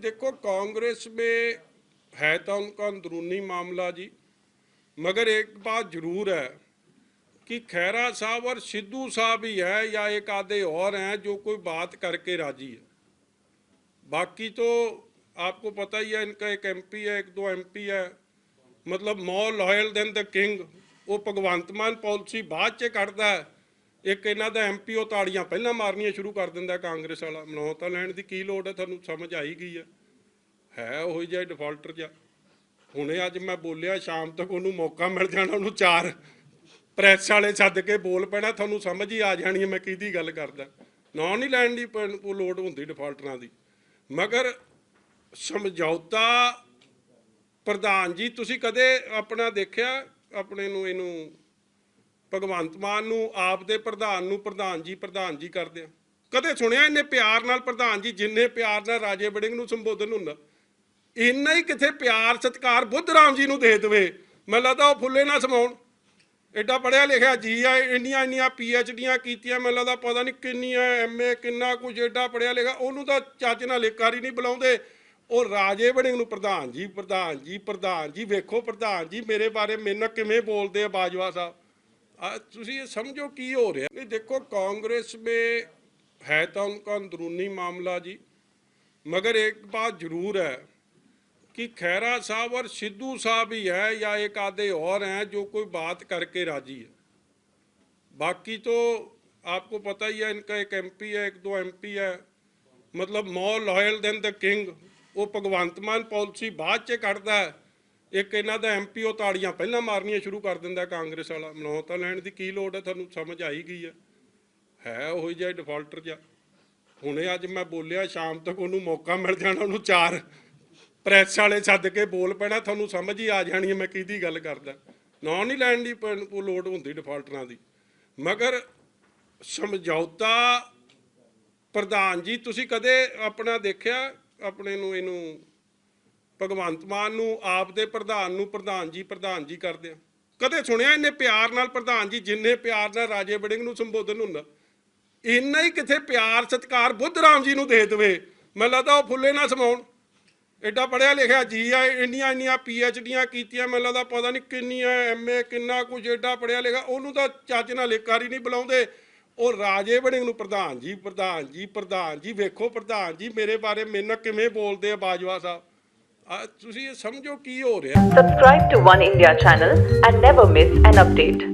देखो कांग्रेस में है तो उनका अंदरूनी मामला जी मगर एक बात जरूर है कि खैरा साहब और सिद्धू साहब ही है या एक आधे और हैं जो कोई बात करके राजी है बाकी तो आपको पता ही है इनका एक एमपी है एक दो एमपी है ਮਤਲਬ more loyal than the king ਉਹ ਭਗਵੰਤ ਮਾਨ ਪਾਲਿਸੀ ਬਾਅਦ ਚ ਕੱਢਦਾ ਹੈ ਇੱਕ ਇਹਨਾਂ ਦਾ ਐਮਪੀ ਉਹ ਤਾੜੀਆਂ ਪਹਿਲਾਂ ਮਾਰਨੀਆਂ ਸ਼ੁਰੂ ਕਰ ਦਿੰਦਾ ਕਾਂਗਰਸ ਵਾਲਾ। ਮਨੋ ਤਾਂ ਲੈਣ ਦੀ ਕੀ ਲੋੜ ਹੈ? ਤੁਹਾਨੂੰ ਸਮਝ ਆਈ ਗਈ ਹੈ। ਹੈ ਉਹੀ ਜਿਹਾ ਡਿਫਾਲਟਰ ਜਿਹਾ। ਹੁਣੇ ਅੱਜ ਮੈਂ ਬੋਲਿਆ, ਸ਼ਾਮ ਤੱਕ ਉਹਨੂੰ ਮੌਕਾ ਮਿਲ ਜਾਣਾ, ਉਹਨੂੰ ਚਾਰ ਪ੍ਰੈਸ ਵਾਲੇ ਛੱਡ ਕੇ ਬੋਲ ਪੈਣਾ, ਤੁਹਾਨੂੰ ਸਮਝ ਹੀ ਆ ਜਾਣੀ ਹੈ ਮੈਂ ਕਿਹਦੀ ਗੱਲ ਕਰਦਾ। ਨਾਂ ਨਹੀਂ ਲੈਣ ਦੀ ਪ- ਲੋੜ ਹੁੰਦੀ ਡਿਫਾਲਟਰਾਂ ਦੀ। ਮਗਰ ਸਮਝੌਤਾ ਪ੍ਰਧਾਨ ਜੀ, ਤੁਸੀਂ ਕਦੇ ਆਪਣਾ ਦੇਖਿਆ ਆਪਣੇ ਨੂੰ ਇਹਨੂੰ ਭਗਵੰਤ ਮਾਨ ਨੂੰ, ਆਪ ਦੇ ਪ੍ਰਧਾਨ ਨੂੰ ਪ੍ਰਧਾਨ ਜੀ ਪ੍ਰਧਾਨ ਜੀ ਕਰਦੇ ਆ। ਕਦੇ ਸੁਣਿਆ ਇੰਨੇ ਪਿਆਰ ਨਾਲ ਪ੍ਰਧਾਨ ਜੀ, ਜਿੰਨੇ ਪਿਆਰ ਨਾਲ ਰਾਜੇ ਵੜਿੰਗ ਨੂੰ ਸੰਬੋਧਨ ਹੁੰਦਾ? ਇੰਨਾ ਹੀ ਕਿਥੇ ਪਿਆਰ, ਸਤਿਕਾਰ ਬੁੱਧ ਰਾਮ ਜੀ ਨੂੰ ਦੇ ਦੇਵੇ। ਮੈਨੂੰ ਲੱਗਦਾ ਉਹ ਫੁੱਲੇ ਨਾ ਸਮਾਉਣ। ਐਡਾ ਪੜਿਆ ਲਿਖਿਆ ਜੀ ਆ, ਇੰਨੀਆਂ ਇੰਨੀਆਂ ਡੀਆਂ ਕੀਤੀਆਂ, ਮੈਨੂੰ ਲੱਗਦਾ ਪਤਾ ਨਹੀਂ ਕਿੰਨੀਆਂ ਐਮਏ ਕਿੰਨਾ ਕੁਝ ਐਡਾ ਪੜਿਆ ਲਿਖਿਆ। ਉਹਨੂੰ ਤਾਂ ਚੱਜ ਨਾਲ ਲੇਕਾਰੀ ਨਹੀਂ ਬੁਲਾਉਂਦੇ। ਉਹ ਰਾਜੇ ਵੜਿੰਗ ਨੂੰ ਪ੍ਰਧਾਨ ਜੀ ਪ੍ਰਧਾਨ ਜੀ ਪ੍ਰਧਾਨ ਜੀ, ਵੇਖੋ ਪ੍ਰਧਾਨ ਜੀ, ਮੇਰੇ ਬਾਰੇ ਮੇਰੇ ਨਾਲ ਕਿਵੇਂ ਬੋਲਦੇ ਆ ਬਾਜਵਾ ਸਾਹਿਬ। ਤੁਸੀਂ ਇਹ ਸਮਝੋ ਕੀ ਹੋ ਰਿਹਾ ਨਹੀਂ ਦੇਖੋ ਕਾਂਗਰਸ में है तो उनका अंदरूनी मामला जी मगर एक बात जरूर है कि खैरा साहब और सिद्धू साहब ही है या एक आधे और हैं जो कोई बात करके राजी है बाकी तो आपको पता ही है इनका एक एमपी है एक दो एमपी है ਮਤਲਬ more loyal than the king ਉਹ ਭਗਵੰਤ ਮਾਨ ਪਾਲਿਸੀ ਬਾਅਦ ਚ ਕੱਢਦਾ ਹੈ ਇੱਕ ਇਹਨਾਂ ਦਾ ਐਮਪੀ ਉਹ ਤਾੜੀਆਂ ਪਹਿਲਾਂ ਮਾਰਨੀਆਂ ਸ਼ੁਰੂ ਕਰ ਦਿੰਦਾ ਕਾਂਗਰਸ ਵਾਲਾ। ਮਨੋ ਤਾਂ ਲੈਣ ਦੀ ਕੀ ਲੋੜ ਹੈ? ਤੁਹਾਨੂੰ ਸਮਝ ਆਈ ਗਈ ਹੈ। ਹੈ ਉਹੀ ਜਿਹਾ ਡਿਫਾਲਟਰ ਜਿਹਾ। ਹੁਣੇ ਅੱਜ ਮੈਂ ਬੋਲਿਆ, ਸ਼ਾਮ ਤੱਕ ਉਹਨੂੰ ਮੌਕਾ ਮਿਲ ਜਾਣਾ, ਉਹਨੂੰ ਚਾਰ ਪ੍ਰੈਸ ਵਾਲੇ ਛੱਡ ਕੇ ਬੋਲ ਪੈਣਾ, ਤੁਹਾਨੂੰ ਸਮਝ ਹੀ ਆ ਜਾਣੀ ਹੈ ਮੈਂ ਕਿਹਦੀ ਗੱਲ ਕਰਦਾ। ਨਾਂ ਨਹੀਂ ਲੈਣ ਦੀ ਪ- ਲੋੜ ਹੁੰਦੀ ਡਿਫਾਲਟਰਾਂ ਦੀ। ਮਗਰ ਸਮਝੌਤਾ ਪ੍ਰਧਾਨ ਜੀ, ਤੁਸੀਂ ਕਦੇ ਆਪਣਾ ਦੇਖਿਆ ਆਪਣੇ ਨੂੰ ਇਹਨੂੰ ਭਗਵੰਤ ਮਾਨ ਨੂੰ, ਆਪ ਦੇ ਪ੍ਰਧਾਨ ਨੂੰ ਪ੍ਰਧਾਨ ਜੀ ਪ੍ਰਧਾਨ ਜੀ ਕਰਦੇ ਆ। ਕਦੇ ਸੁਣਿਆ ਇੰਨੇ ਪਿਆਰ ਨਾਲ ਪ੍ਰਧਾਨ ਜੀ, ਜਿੰਨੇ ਪਿਆਰ ਨਾਲ ਰਾਜੇ ਵੜਿੰਗ ਨੂੰ ਸੰਬੋਧਨ ਹੁੰਦਾ? ਇੰਨਾ ਹੀ ਕਿਥੇ ਪਿਆਰ, ਸਤਿਕਾਰ ਬੁੱਧ ਰਾਮ ਜੀ ਨੂੰ ਦੇ ਦੇਵੇ? ਮੈਨੂੰ ਲੱਗਦਾ ਉਹ ਫੁੱਲੇ ਨਾ ਸਮਾਉਣ। ਐਡਾ ਪੜਿਆ ਲਿਖਿਆ ਜੀ ਆ, ਇੰਨੀਆਂ ਇੰਨੀਆਂ ਡੀਆਂ ਕੀਤੀਆਂ, ਮੈਨੂੰ ਲੱਗਦਾ ਪਤਾ ਨਹੀਂ ਕਿੰਨੀਆਂ ਐਮਏ ਕਿੰਨਾ ਕੁਝ ਐਡਾ ਪੜਿਆ ਲਿਖਿਆ, ਉਹਨੂੰ ਤਾਂ ਚੱਜ ਨਾਲ ਲੇਕਾਰੀ ਨਹੀਂ ਬੁਲਾਉਂਦੇ। ਉਹ ਰਾਜੇ ਵੜਿੰਗ ਨੂੰ ਪ੍ਰਧਾਨ ਜੀ ਪ੍ਰਧਾਨ ਜੀ ਪ੍ਰਧਾਨ ਜੀ, ਵੇਖੋ ਪ੍ਰਧਾਨ ਜੀ ਮੇਰੇ ਬਾਰੇ ਮੇਰੇ ਨਾਲ ਕਿਵੇਂ ਬੋਲਦੇ ਆ ਬਾਜਵਾ ਸਾਹਿਬ। ਤੁਸੀਂ ਇਹ ਸਮਝੋ ਕੀ ਹੋ ਰਿਹਾ Subscribe to One India channel and never miss an update.